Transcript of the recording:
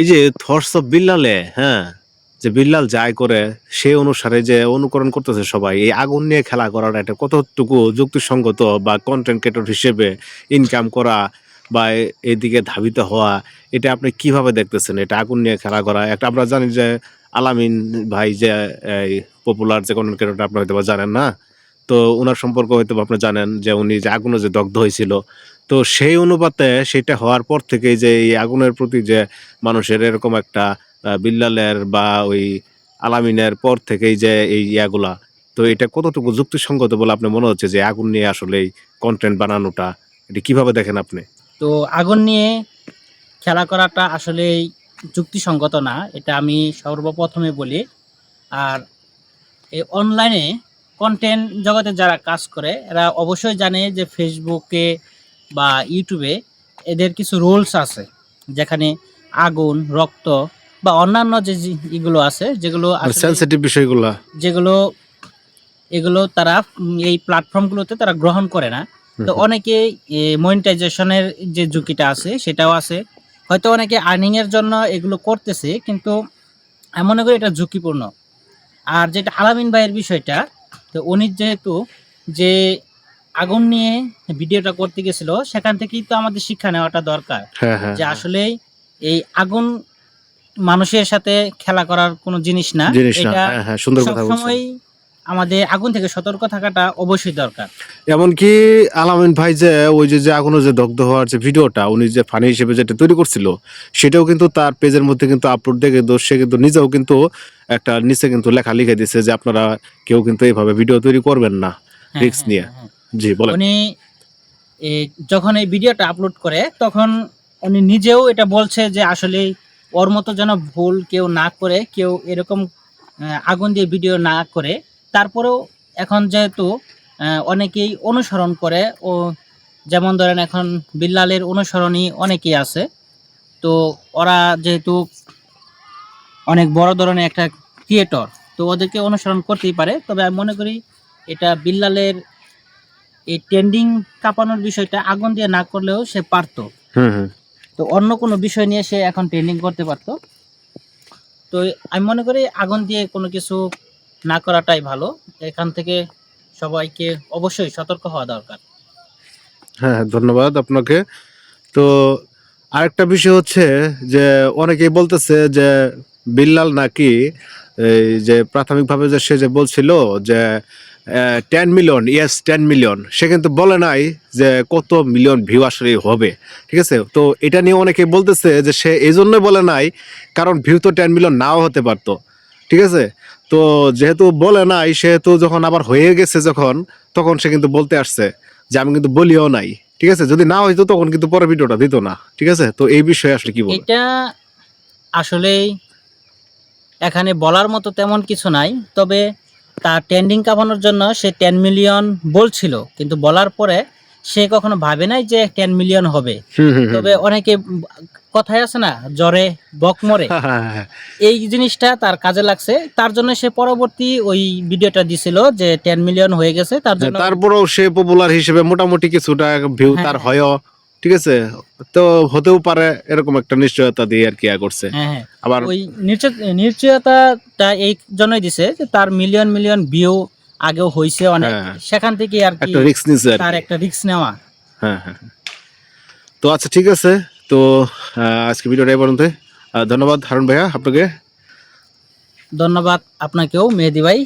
এই যে thoughts of বিল্লালে হ্যাঁ যে বিল্লাল যায় করে, সে অনুসারে যে অনুকরণ করতেছে সবাই, এই আগুন নিয়ে খেলা করাটা এটা কতটুকু যুক্তিসঙ্গত বা কন্টেন্ট ক্রিয়েটর হিসেবে ইনকাম করা বা এদিকে ধাবিত হওয়া, এটা আপনি কীভাবে দেখতেছেন? এটা আগুন নিয়ে খেলা করা, একটা আমরা জানি যে আলামিন ভাই যে, এই পপুলার যে কন্টেন্ট ক্রিয়েটর আপনি হয়তো জানেন না? তো ওনার সম্পর্ক হয়তো আপনি জানেন যে উনি যে আগুনে যে দগ্ধ হয়েছিল। তো সেই অনুপাতে সেটা হওয়ার পর থেকেই যে এই আগুনের প্রতি যে মানুষের এরকম একটা বিল্লালের বা ওই আলামিনের পর থেকেই যে এই ইয়াগুলা, তো এটা কতটুকু যুক্তিসঙ্গত বলে আপনি মনে হচ্ছে যে আগুন নিয়ে আসলে এই কন্টেন্ট বানানোটা, এটা কীভাবে দেখেন আপনি? তো আগুন নিয়ে খেলা করাটা আসলে যুক্তিসঙ্গত না, এটা আমি সর্বপ্রথমে বলি। আর এই অনলাইনে কন্টেন্ট জগতে যারা কাজ করে এরা অবশ্যই জানে যে ফেসবুকে বা ইউটিউবে এদের কিছু রুলস আছে। যেখানে আগুন রক্ত বা অন্যান্য যে এগুলো আছে যেগুলো সেন্সিটিভ বিষয়গুলা। যেগুলো এগুলো তারা এই প্ল্যাটফর্মগুলোতে তারা গ্রহণ করে না। তো। অনেকে মনিটাইজেশনের যে ঝুঁকিটা আছে সেটাও আছে। হয়তো অনেকে আর্নিংয়ের জন্য এগুলো করতেছে কিন্তু আমি মনে করি এটা ঝুঁকিপূর্ণ। আর যেটা আলামিন ভাইয়ের বিষয়টা তো উনি যেহেতু যে আগুন নিয়ে ভিডিওটা করতে গেছিল সেখান থেকেই তো আমাদের শিক্ষা নেওয়াটা দরকার। হ্যাঁ হ্যাঁ যে আসলে এই আগুন মানুষের সাথে খেলা করার কোনো জিনিস না। এটা হ্যাঁ হ্যাঁ সুন্দর কথা সবসময় আমাদের আগুন থেকে সতর্ক থাকাটা অবশ্যই দরকার এমনকি আলামিন ভাই যে ওই যে যে আগুনে যে দগ্ধ হওয়ার যে ভিডিওটা উনি যে ফানি হিসেবে যেটা তৈরি করছিল সেটাও কিন্তু তার পেজের মধ্যে কিন্তু আপলোড দিয়ে কিন্তু সে কিন্তু নিজেও কিন্তু একটা নিচে কিন্তু লেখা লিখে দিছে যে আপনারা কেউ কিন্তু এইভাবে ভিডিও তৈরি করবেন না হ্যাঁ, Risk হ্যাঁ, নিয়ে। হ্যাঁ। জি বলেন উনি যখন এই ভিডিওটা আপলোড করে তখন উনি নিজেও এটা বলছে যে আসলে ওর মতো যেন ভুল কেউ না করে কেউ এরকম আগুন দিয়ে ভিডিও না করে তারপরেও এখন যেহেতু অনেকেই অনুসরণ করে ও যেমন ধরেন এখন বিল্লালের অনুসরণই অনেকেই আছে তো ওরা যেহেতু অনেক বড় ধরনের একটা ক্রিয়েটর তো ওদেরকে অনুসরণ করতেই পারে। তবে আমি মনে করি এটা বিল্লালের এই ট্রেন্ডিং কাঁপানোর বিষয়টা আগুন দিয়ে না করলেও সে পারতো। তো অন্য কোনো বিষয় নিয়ে সে এখন ট্রেন্ডিং করতে পারতো। তো আমি মনে করি আগুন দিয়ে কোনো কিছু না করাটাই ভালো। এখান থেকে সবাইকে অবশ্যই সতর্ক হওয়া দরকার। হ্যাঁ ধন্যবাদ আপনাকে। তো আরেকটা বিষয় হচ্ছে যে অনেকেই বলতেছে যে বিল্লাল নাকি এই যে প্রাথমিকভাবে যে সে যে বলছিল যে ten million yes ten million সে কিন্তু বলে নাই যে কত মিলিয়ন ভিউ আসলে হবে। ঠিক আছে? তো এটা নিয়ে অনেকে বলতেছে যে সে এই জন্যই বলে নাই, কারণ ভিউ তো টেন মিলিয়ন নাও হতে পারতো। ঠিক আছে? তো যেহেতু বলে নাই, সেহেতু যখন আবার হয়ে গেছে যখন, তখন সে কিন্তু বলতে আসছে যে আমি কিন্তু বলিও নাই, ঠিক আছে? যদি না হইতো তখন কিন্তু পরে ভিডিওটা দিত না, ঠিক আছে? তো এই বিষয়ে আসলে কি বলব? এটা আসলেই এখানে বলার মতো তেমন কিছু নাই, তবে তার ট্রেন্ডিং কামানোর জন্য সে টেন মিলিয়ন বলছিল, কিন্তু বলার পরে সে কখনো ভাবে নাই যে টেন মিলিয়ন হবে। তবে অনেকে কথায় আছে না জ্বরে বক মরে। হ্যাঁ, হ্যাঁ, হ্যাঁ। এই জিনিসটা তার কাজে লাগছে। তার জন্য সে পরবর্তী ওই ভিডিওটা দিছিল যে টেন মিলিয়ন হয়ে গেছে তার জন্য তারপরেও সে পপুলার হিসেবে মোটামুটি কিছুটা ভিউ তার হয়। ঠিক আছে? তো হতেও পারে এরকম একটা নিশ্চয়তা দিয়ে আর কি করছে। আবার ওই নিশ্চয়- নিশ্চয়তাটা এই জন্যই দিছে যে তার মিলিয়ন মিলিয়ন ভিউ আগেও হয়েছে অনেক। হ্যাঁ। সেখান থেকে আর কি একটা রিক্স নিছে আর তার একটা রিস্ক নেওয়া। হ্যাঁ হ্যাঁ হ্যাঁ। তো আচ্ছা ঠিক আছে। তো আজকে ভিডিওটা এই পর্যন্ত ধন্যবাদ হারুন ভাইয়া আপনাকে। ধন্যবাদ আপনাকেও মেহেদি ভাই।